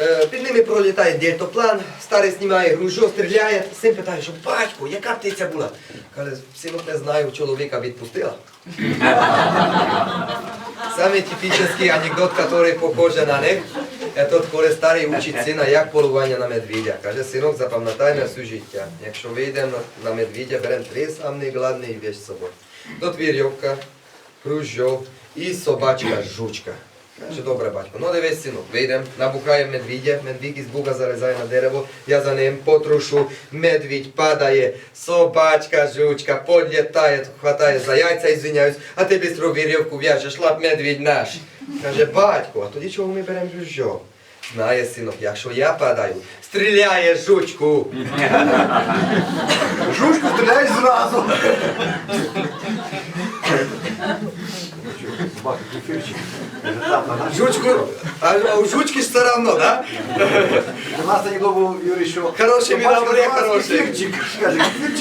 Е, Під ними пролітає дельтаплан, старий знімає гружо, стріляє, син питає, що батько, яка птиця була? Каже, синок не знаю, чоловіка відпустила. Самый типический анекдот, который похож на них, тот, коли старий учить сина, як полювання на медведя. Каже, синок, запам'ятай на все життя. Якщо вийдемо на, медведя, беремо три самі головні вещи з собою. Тут вірьовка, кружо і собачка жучка. Каже, добре, батько, ну дивись, синок, вийдемо, набухаємо медведя, медвідь із буга залізає на дерево, я за ним потрушу, медвідь падає, собачка, жучка, подлітає, хватає за яйця, ізвиняюсь, а ти бистро вірьовку в'яжеш, лап медвідь наш. Каже, батько, а тоді чого ми беремо жужжо? Знає, синок, якщо я падаю, стріляє жучку. Жучку стріляй зразу. Собака, кефирчик. Там, на Жучку, а, у жучки все равно, да? У нас анекдот был Юрий еще... Хороший вас хороший. Кефирчик. Кефирчик